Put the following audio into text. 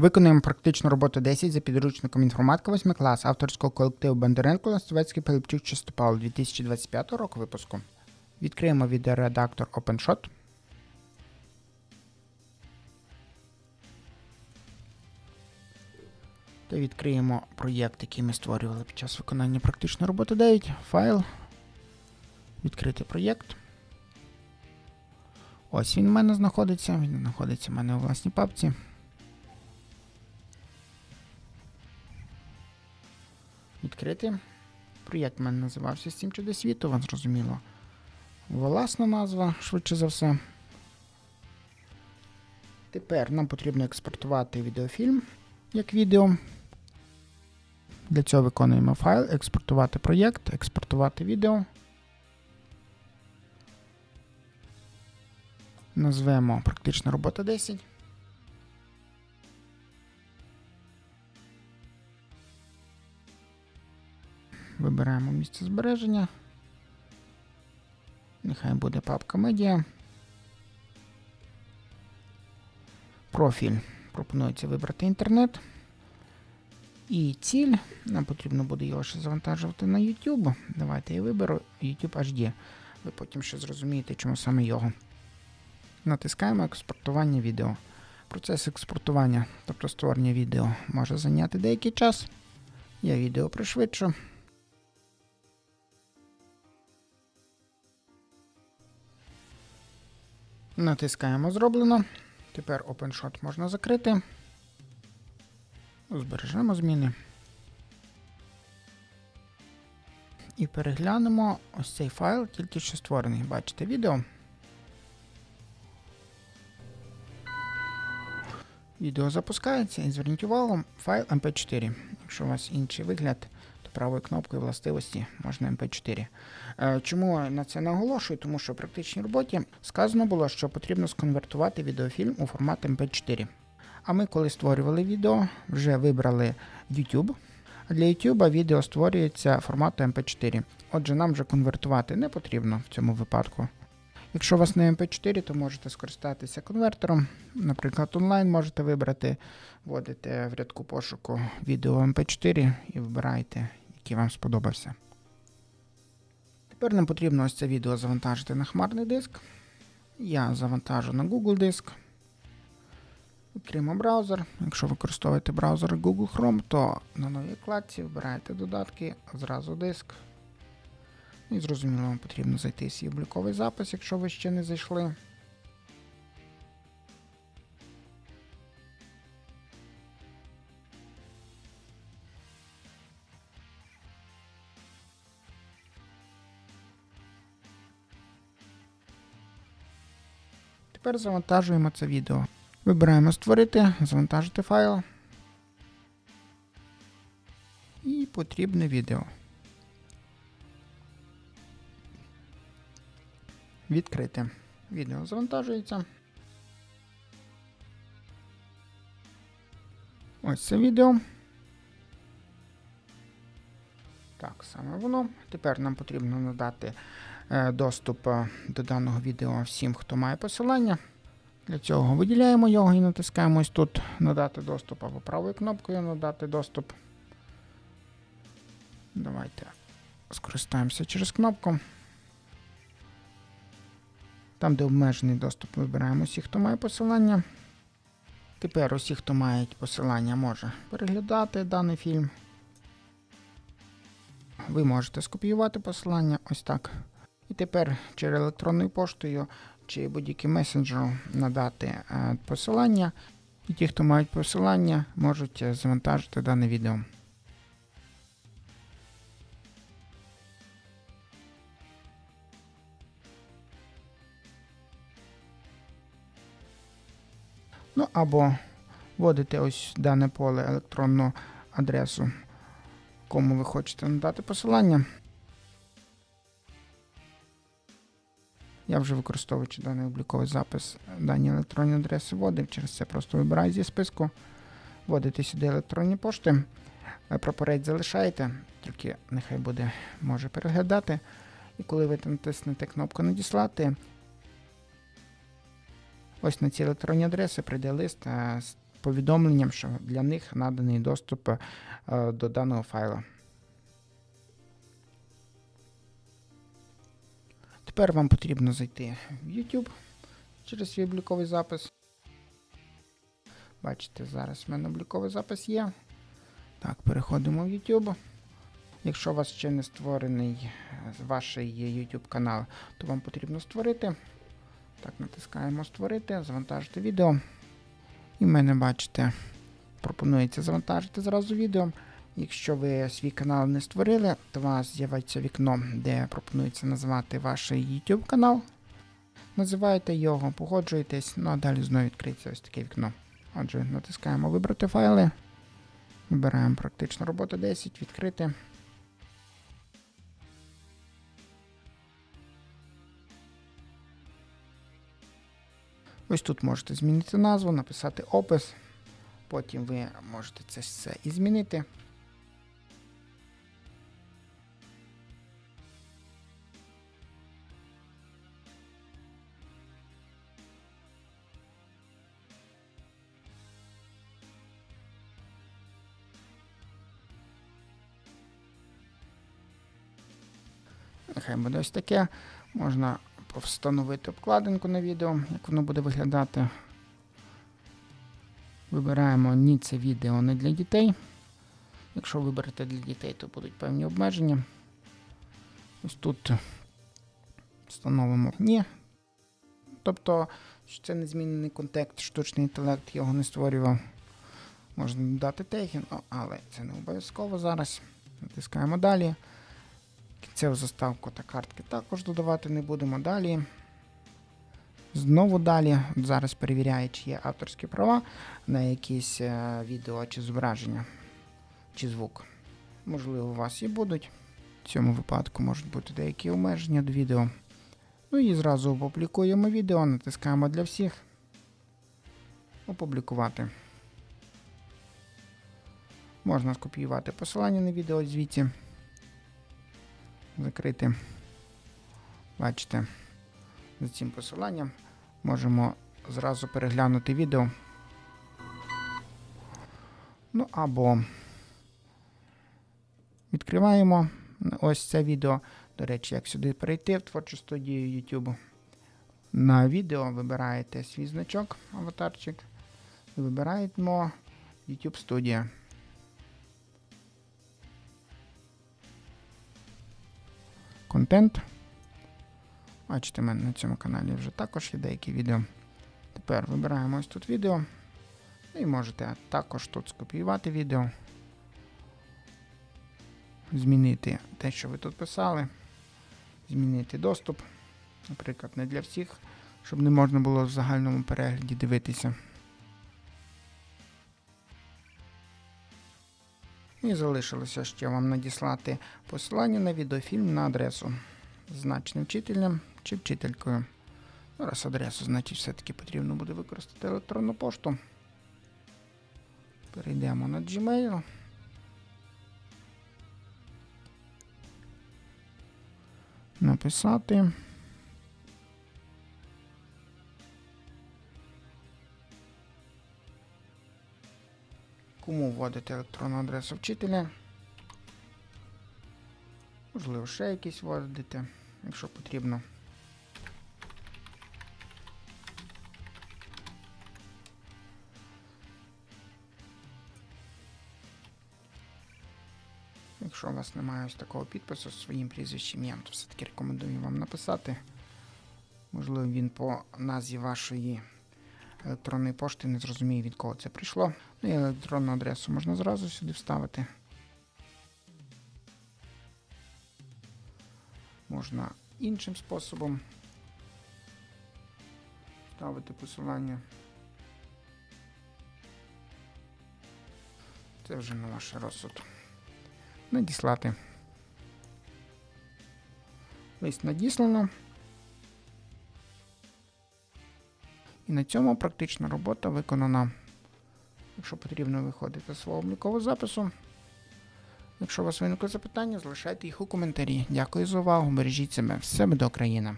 Виконуємо практичну роботу 10 за підручником інформатика 8 клас авторського колективу Бондаренко Ластовецький Пилипчук Чистопал 2025 року випуску. Відкриємо відеоредактор OpenShot. Та відкриємо проєкт, який ми створювали під час виконання практичної роботи 9. Файл. Відкрити проєкт. Ось він в мене знаходиться. Він знаходиться в мене у власній папці. Відкрити. Проєкт мене називався Сім чудес світу, вам зрозуміло. Власна назва, швидше за все. Тепер нам потрібно експортувати відеофільм як відео. Для цього виконуємо файл, експортувати проєкт, експортувати відео. Назвемо практична робота 10. Вибираємо місце збереження. Нехай буде папка медіа. Профіль. Пропонується вибрати інтернет. І ціль. Нам потрібно буде його ще завантажувати на YouTube. Давайте я виберу YouTube HD. Ви потім ще зрозумієте, чому саме його. Натискаємо експортування відео. Процес експортування, тобто створення відео, може зайняти деякий час. Я відео пришвидшу. Натискаємо зроблено. Тепер OpenShot можна закрити. Збережемо зміни. І переглянемо ось цей файл, тільки що створений. Бачите відео. Відео запускається і зверніть увагу файл MP4. Якщо у вас інший вигляд, правою кнопкою властивості можна MP4. Е, Чому на це наголошую? Тому що в практичній роботі сказано було, що потрібно сконвертувати відеофільм у формат MP4. А ми, коли створювали відео, вже вибрали YouTube. Для YouTube відео створюється формату MP4. Отже, нам вже конвертувати не потрібно в цьому випадку. Якщо у вас не MP4, то можете скористатися конвертером. Наприклад, онлайн можете вибрати, вводите в рядку пошуку відео MP4 і вибираєте, який вам сподобався. Тепер нам потрібно ось це відео завантажити на хмарний диск. Я завантажу на Google диск. Відкриємо браузер. Якщо використовуєте браузер Google Chrome, то на новій вкладці вибираєте додатки, зразу диск. І зрозуміло, вам потрібно зайти в свій обліковий запис, якщо ви ще не зайшли. Тепер завантажуємо це відео. Вибираємо Створити, завантажити файл. І потрібне відео. Відкрити. Відео завантажується. Ось це відео. Так, саме воно. Тепер нам потрібно надати доступ е, до даного відео всім, хто має посилання. Для цього виділяємо його і натискаємо ось тут надати доступ або правою кнопкою надати доступ. Давайте скористаємося через кнопку. Там, де обмежений доступ, вибираємо усіх, хто має посилання. Тепер усі, хто мають посилання, може переглядати даний фільм. Ви можете скопіювати посилання ось так. І тепер через електронною поштою чи будь-яким месенджером надати е, посилання. І ті, хто мають посилання, можуть е, завантажити дане відео. Ну або вводите ось дане поле електронну адресу, кому ви хочете надати посилання. Я вже використовуючи даний обліковий запис, дані електронні адреси вводив, через це просто вибираю зі списку, вводите сюди електронні пошти, е, прапорець залишаєте, тільки нехай буде, може переглядати. І коли ви натиснете кнопку Надіслати, ось на ці електронні адреси прийде лист е, з повідомленням, що для них наданий доступ е, до даного файла. Тепер вам потрібно зайти в YouTube через свій обліковий запис. Бачите, зараз в мене обліковий запис є. Так, переходимо в YouTube. Якщо у вас ще не створений е, ваш YouTube канал, то вам потрібно створити. Так, натискаємо Створити, завантажити відео. І в мене, бачите, пропонується завантажити зразу відео. Якщо ви свій канал не створили, то у вас з'явиться вікно, де пропонується назвати ваш YouTube канал. Називаєте його, погоджуєтесь, ну а далі знову відкриється ось таке вікно. Отже, натискаємо Вибрати файли. Вибираємо практична робота 10, відкрити. Ось тут можете змінити назву, написати опис. Потім ви можете це все і змінити. Нехай буде ось таке. Можна встановити обкладинку на відео, як воно буде виглядати. Вибираємо ні, це відео не для дітей. Якщо виберете для дітей, то будуть певні обмеження. Ось тут встановимо ні. Тобто, що це не змінений контекст, штучний інтелект його не створював. Можна додати теги, але це не обов'язково зараз. Натискаємо далі. Кінцеву заставку та картки також додавати не будемо. Далі. Знову далі. Зараз перевіряє, чи є авторські права на якісь е, відео чи зображення, чи звук. Можливо, у вас і будуть. В цьому випадку можуть бути деякі обмеження до відео. Ну і зразу опублікуємо відео, натискаємо для всіх. Опублікувати. Можна скопіювати посилання на відео звідси закрити. Бачите, за цим посиланням можемо зразу переглянути відео. Ну або відкриваємо ось це відео. До речі, як сюди перейти в творчу студію YouTube. На відео вибираєте свій значок, аватарчик, вибираємо YouTube Studio. Контент. Бачите, мене на цьому каналі вже також є деякі відео. Тепер вибираємо ось тут відео. І можете також тут скопіювати відео. Змінити те, що ви тут писали. Змінити доступ. Наприклад, не для всіх, щоб не можна було в загальному перегляді дивитися. І залишилося ще вам надіслати посилання на відеофільм на адресу значним вчителем чи вчителькою. Ну, раз адресу, значить, все-таки потрібно буде використати електронну пошту. Перейдемо на Gmail. Написати. Кому вводити електронну адресу вчителя? Можливо, ще якісь вводити, якщо потрібно. Якщо у вас немає ось такого підпису з своїм прізвищем ім'ям, то все-таки рекомендую вам написати. Можливо, він по назві вашої електронної пошти не зрозуміє, від кого це прийшло. Ну і електронну адресу можна зразу сюди вставити. Можна іншим способом ставити посилання. Це вже на ваш розсуд. Надіслати. Лист надіслано. І на цьому практична робота виконана. Якщо потрібно виходити з свого облікового запису. Якщо у вас виникли запитання, залишайте їх у коментарі. Дякую за увагу. Бережіть себе. Все буде Україна!